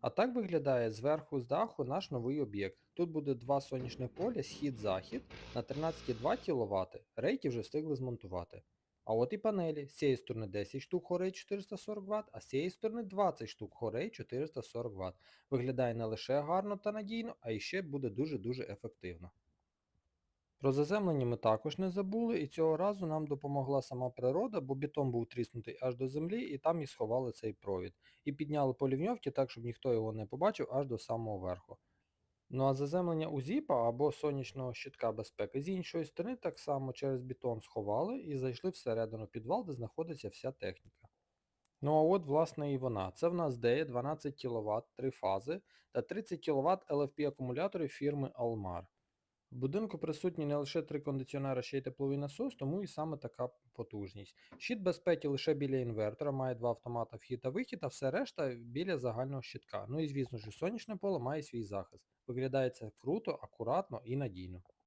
А так виглядає зверху з даху наш новий об'єкт. Тут буде два сонячних поля, схід-захід на 13,2 кВт. Рейки вже встигли змонтувати. А от і панелі. З цієї сторони 10 штук хорей 440 Вт, а з цієї сторони 20 штук хорей 440 Вт. Виглядає не лише гарно та надійно, а іще ще буде дуже-дуже ефективно. Про заземлення ми також не забули, і цього разу нам допомогла сама природа, бо бетон був тріснутий аж до землі, і там і сховали цей провід. І підняли по лівньовці так, щоб ніхто його не побачив аж до самого верху. Ну а заземлення у зіпа або сонячного щитка безпеки з іншої сторони так само через бетон сховали і зайшли всередину підвал, де знаходиться вся техніка. Ну а от власне і вона. Це в нас DE 12 кВт, 3 фази та 30 кВт LFP акумуляторів фірми Almar. В будинку присутні не лише три кондиціонери, ще й тепловий насос, тому і саме така потужність. Щит безпеки лише біля інвертора, має два автомата вхід та вихід, а все решта біля загального щитка. Ну і звісно ж, сонячне поле має свій захист. Виглядає це круто, акуратно і надійно.